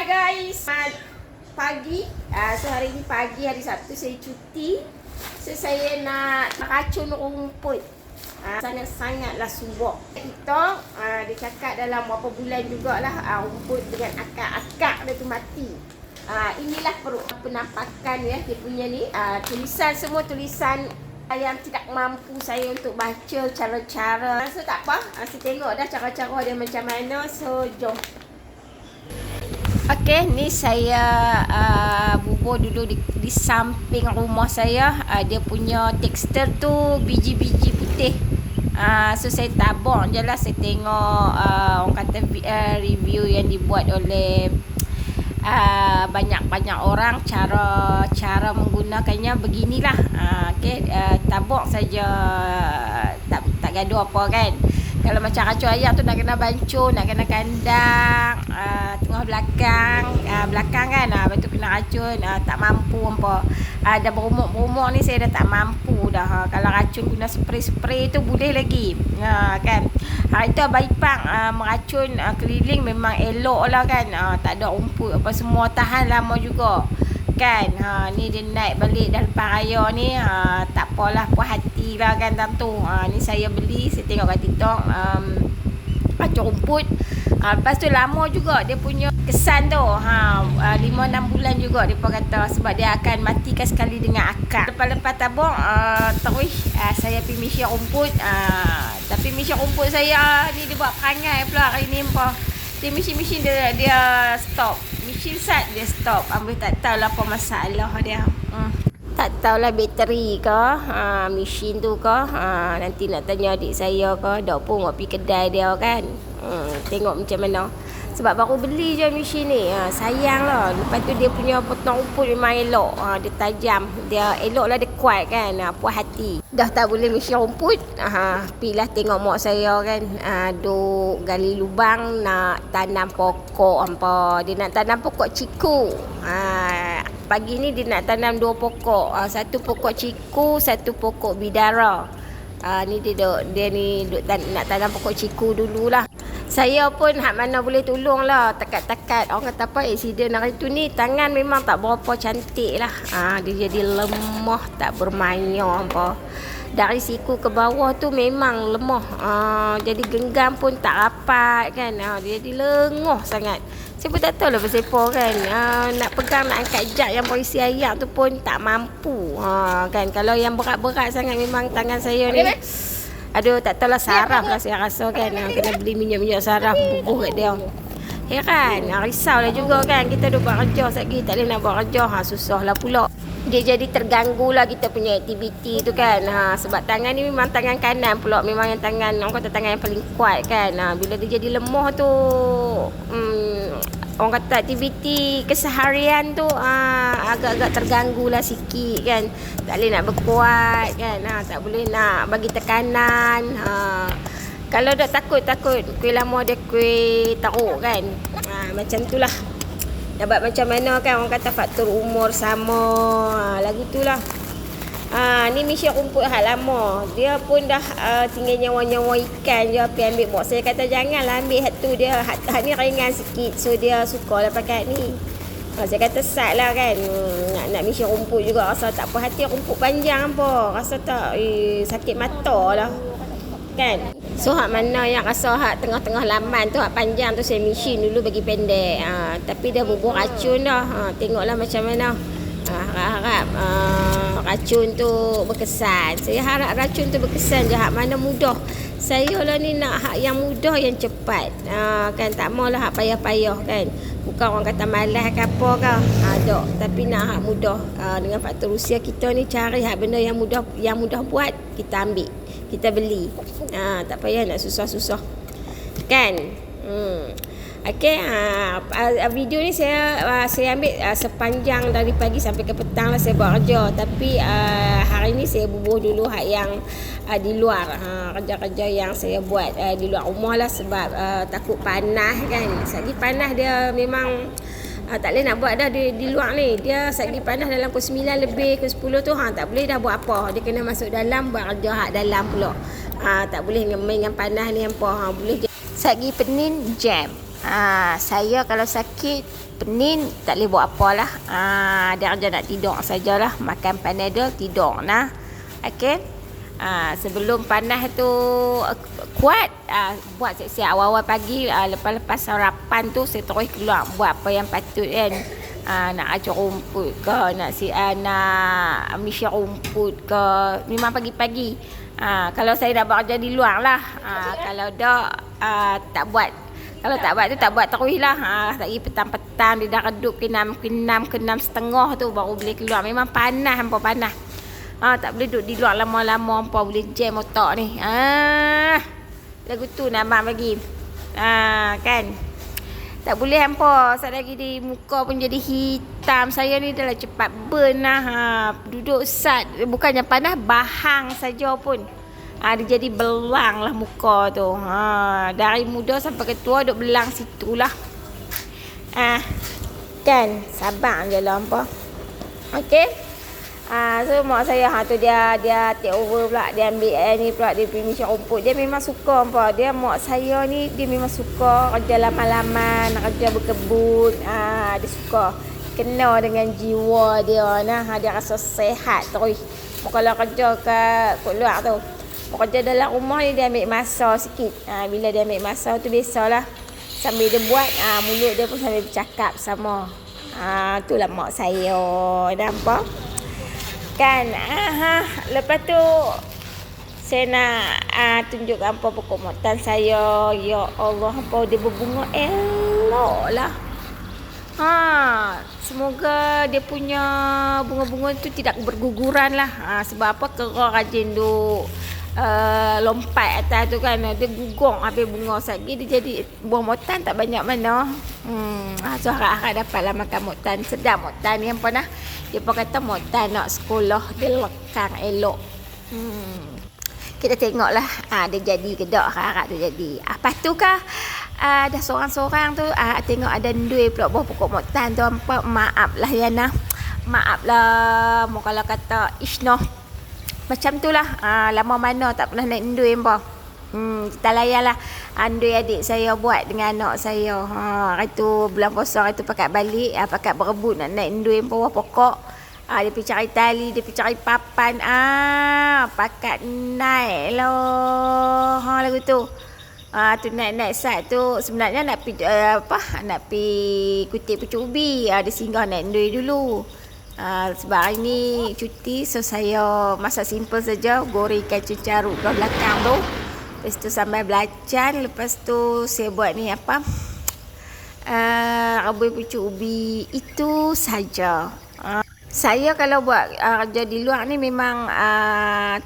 Hai guys. Selamat pagi. Uh, so hari ni pagi hari Sabtu saya cuti. So saya nak racun rumput. Uh, sangat-sangatlah subur. Kita uh, dia cakap dalam berapa bulan jugalah uh, rumput dengan akak-akak dia tu mati. Uh, inilah penampakan ya dia punya ni. Uh, tulisan semua tulisan yang tidak mampu saya untuk baca cara-cara. So tak apa. Saya tengok dah cara-cara dia macam mana. So jom. Okey, ni saya uh, bubur dulu di, di samping rumah saya. Uh, dia punya tekstur tu biji-biji putih. Uh, so saya tabur je lah saya tengok uh, orang kata uh, review yang dibuat oleh uh, banyak-banyak orang cara cara menggunakannya beginilah. Uh, Okey, uh, tabur saja tak tak gaduh apa kan. Kalau macam racun ayam tu nak kena bancuh, nak kena kandang, uh, tengah belakang, uh, belakang kan, uh, lepas tu kena racun, uh, tak mampu apa. Uh, dah berumur-umur ni saya dah tak mampu dah. Uh, kalau racun guna spray-spray tu boleh lagi. Uh, kan. Hari tu Abang Ipang uh, meracun uh, keliling memang elok lah kan. Uh, tak ada rumput apa semua tahan lama juga kan? Ha, ni dia naik balik dah lepas raya ni ha, tak apalah puas hati lah kan tentu ha, ni saya beli saya tengok kat tiktok um, pacuk rumput. Ha, lepas tu lama juga dia punya kesan tu. Ha, uh, 5-6 bulan juga pun kata sebab dia akan matikan sekali dengan akar lepas-lepas tabung uh, terus uh, saya pergi misi rumput. Uh, tapi misi rumput saya ni dia buat perangai pula hari ni apa dia mesin-mesin dia, dia stop. Mesin sat dia stop. Ambil tak tahu lah apa masalah dia. Hmm. Tak tahulah bateri ke ha, Mesin tu ke ha, Nanti nak tanya adik saya ke Dok pun pergi kedai dia kan. Hmm, Tengok macam mana sebab baru beli je mesin ni. Ha, Sayang lah. Lepas tu dia punya potong rumput memang elok. Ha, Dia tajam. Dia elok lah dia kuat kan. Ha, Puas hati. Dah tak boleh mesin rumput. Ha, Pilah tengok mak saya kan. Ha, Duk gali lubang Nak tanam pokok apa Dia nak tanam pokok ciku. Ha, Pagi ni dia nak tanam dua pokok. Ha, Satu pokok ciku Satu pokok bidara. Ha, Ni dia duk Dia ni duk tan- nak tanam pokok ciku dululah saya pun hak mana boleh tolong lah. Takat-takat. Orang kata apa accident hari tu ni tangan memang tak berapa cantik lah. Ha, dia jadi lemah tak bermaya apa. Dari siku ke bawah tu memang lemah. Ha, jadi genggam pun tak rapat kan. Ha, dia jadi lenguh sangat. Pun tak tahu lah apa kan. Ha, nak pegang nak angkat jak yang berisi ayam tu pun tak mampu. Ha, kan? Kalau yang berat-berat sangat memang tangan saya ni Aduh tak tahulah saraf lah saya rasa kan Kena beli minyak-minyak saraf bubuh kat dia. Heran, ha, risau lah juga kan Kita dah buat kerja lagi tak boleh nak buat kerja. Ha, Susah lah pula. Dia jadi terganggu lah kita punya aktiviti tu kan. Ha, Sebab tangan ni memang tangan kanan pula Memang yang tangan, orang kata tangan yang paling kuat kan. Ha, Bila dia jadi lemah tu hmm, orang kata aktiviti keseharian tu uh, agak-agak terganggu lah sikit kan. Tak boleh nak berkuat kan. Ha, tak boleh nak bagi tekanan ha. kalau dah takut-takut kuih lama dia kuih teruk kan. Ha, macam tu lah. Dapat macam mana kan? Orang kata faktor umur sama. Ha, lagu tu lah Ha, ni misi rumput hal lama. Dia pun dah uh, tinggal nyawa-nyawa ikan je pergi ambil bok. Saya kata janganlah ambil hat tu dia hat, hat ni ringan sikit. So dia suka lah pakai ni. Ha, saya kata sat lah kan. Hmm, nak nak misi rumput juga rasa tak apa hati rumput panjang apa. Rasa tak eh, sakit mata lah. Kan? So hak mana yang rasa hak tengah-tengah laman tu hak panjang tu saya misi dulu bagi pendek. Ha, tapi dia bubur racun dah. Ha, tengoklah macam mana. Ha, harap-harap uh, racun tu berkesan. Saya harap racun tu berkesan je hak mana mudah. Saya lah ni nak hak yang mudah yang cepat. Ha, kan tak maulah hak payah-payah kan. Bukan orang kata malas ke apa ke. Ha, dok. Tapi nak hak mudah. Ha, dengan faktor usia kita ni cari hak benda yang mudah yang mudah buat kita ambil. Kita beli. Ha, tak payah nak susah-susah. Kan? Hmm. Okey, uh, uh, video ni saya uh, saya ambil uh, sepanjang dari pagi sampai ke petang lah saya buat kerja. Tapi uh, hari ni saya bubuh dulu hak yang uh, di luar. Uh, kerja-kerja yang saya buat uh, di luar rumah lah sebab uh, takut panas kan. Sagi panas dia memang uh, tak boleh nak buat dah di, di luar ni. Dia sagi panas dalam pukul 9 lebih, pukul 10 tu ha, tak boleh dah buat apa. Dia kena masuk dalam buat kerja hak dalam pula. Uh, tak boleh main dengan panas ni apa. Ha, boleh Sagi penin jam. Ah, saya kalau sakit penin tak boleh buat apalah. Ah, dia kerja nak tidur sajalah, makan panadol tidur nah. Okey. Ah, sebelum panas tu uh, kuat ah, buat siap-siap awal-awal pagi ah, lepas-lepas sarapan tu saya terus keluar buat apa yang patut kan. Ah, nak acuk rumput ke, nak si ah, nak misi rumput ke, memang pagi-pagi. Ah, kalau saya dah bekerja di luar lah. Ah, kalau dah ah, tak buat kalau tak buat tu tak buat terus lah. Ha, lagi petang-petang dia dah redup ke 6 ke 6 ke 6 setengah tu baru boleh keluar. Memang panas hampa panas. Ha, tak boleh duduk di luar lama-lama hampa boleh jam otak ni. Ha, lagu tu nama bagi. Ha, kan? Tak boleh hampa. Saat lagi di muka pun jadi hitam. Saya ni dah lah cepat burn lah. Ha, duduk sat. Bukannya panas, bahang saja pun. Ha, dia jadi belang lah muka tu. Ha, dari muda sampai ke tua duk belang situ lah. Ha, kan? Sabar je lah apa. Okey. Ha, so mak saya ha, tu dia dia take over pula. Dia ambil eh, ni pula. Dia pergi misyak rumput. Dia memang suka apa. Dia mak saya ni dia memang suka kerja lama-lama. Nak kerja berkebun. Ha, dia suka. Kena dengan jiwa dia. Nah, ha, dia rasa sehat terus. Kalau kerja ke luar tu kerja dalam rumah ni dia ambil masa sikit. Ha, bila dia ambil masa tu biasalah. Sambil dia buat, ha, mulut dia pun sambil bercakap sama. Ha, itulah mak saya. Nampak? Kan? Ha, lepas tu, saya nak ha, tunjuk apa pokok motan saya. Ya Allah, apa dia berbunga elok lah. Ha, semoga dia punya bunga-bunga tu tidak berguguran lah. Ha, sebab apa kerah rajin duk uh, lompat atas tu kan. Dia gugung habis bunga lagi dia jadi buah motan tak banyak mana. Hmm ah, so harap-harap dapatlah makan motan. Sedap motan ni apa nah dia pun kata motan nak sekolah dia lekang elok. Hmm. Kita tengoklah. Ah dia jadi ke tak? Harap tu jadi. Apa tu kah ah, dah seorang-seorang tu ah, tengok ada duit pula buah pokok motan tu maaf lah Yana. Maaf lah kalau kata Isnoh macam tu lah. Ha, lama mana tak pernah naik endui apa. Hmm, kita layan lah. Andui adik saya buat dengan anak saya. Ha, hari tu bulan puasa hari tu pakat balik. Ha, pakat berebut nak naik endui bawah pokok. Ha, dia pergi cari tali, dia pergi cari papan. Ah, ha, pakat naik lah. Ha, lagu tu. Ah, tu naik-naik sat tu sebenarnya nak pi uh, apa? Nak pi kutip pucuk ubi. Ha, dia singgah naik endui dulu. Uh, sebab hari ni cuti so saya masak simple saja. Goreng ikan cucaru ke belakang tu. Lepas tu sambal belacan lepas tu saya buat ni apa? Uh, rebus pucuk ubi. Itu saja. Uh, saya kalau buat uh, kerja di luar ni memang uh,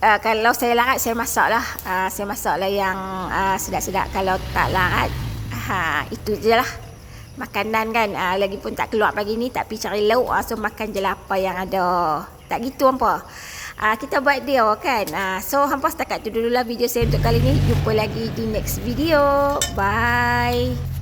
uh, kalau saya larat saya masak lah uh, saya masak lah yang uh, sedap-sedap. Kalau tak larat uh, itu je lah makanan kan uh, lagipun tak keluar pagi ni tak pergi cari lauk uh, so makan je lah apa yang ada. Tak gitu apa uh, kita buat dia kan? Uh, so hampa setakat tu dululah video saya untuk kali ni. Jumpa lagi di next video. Bye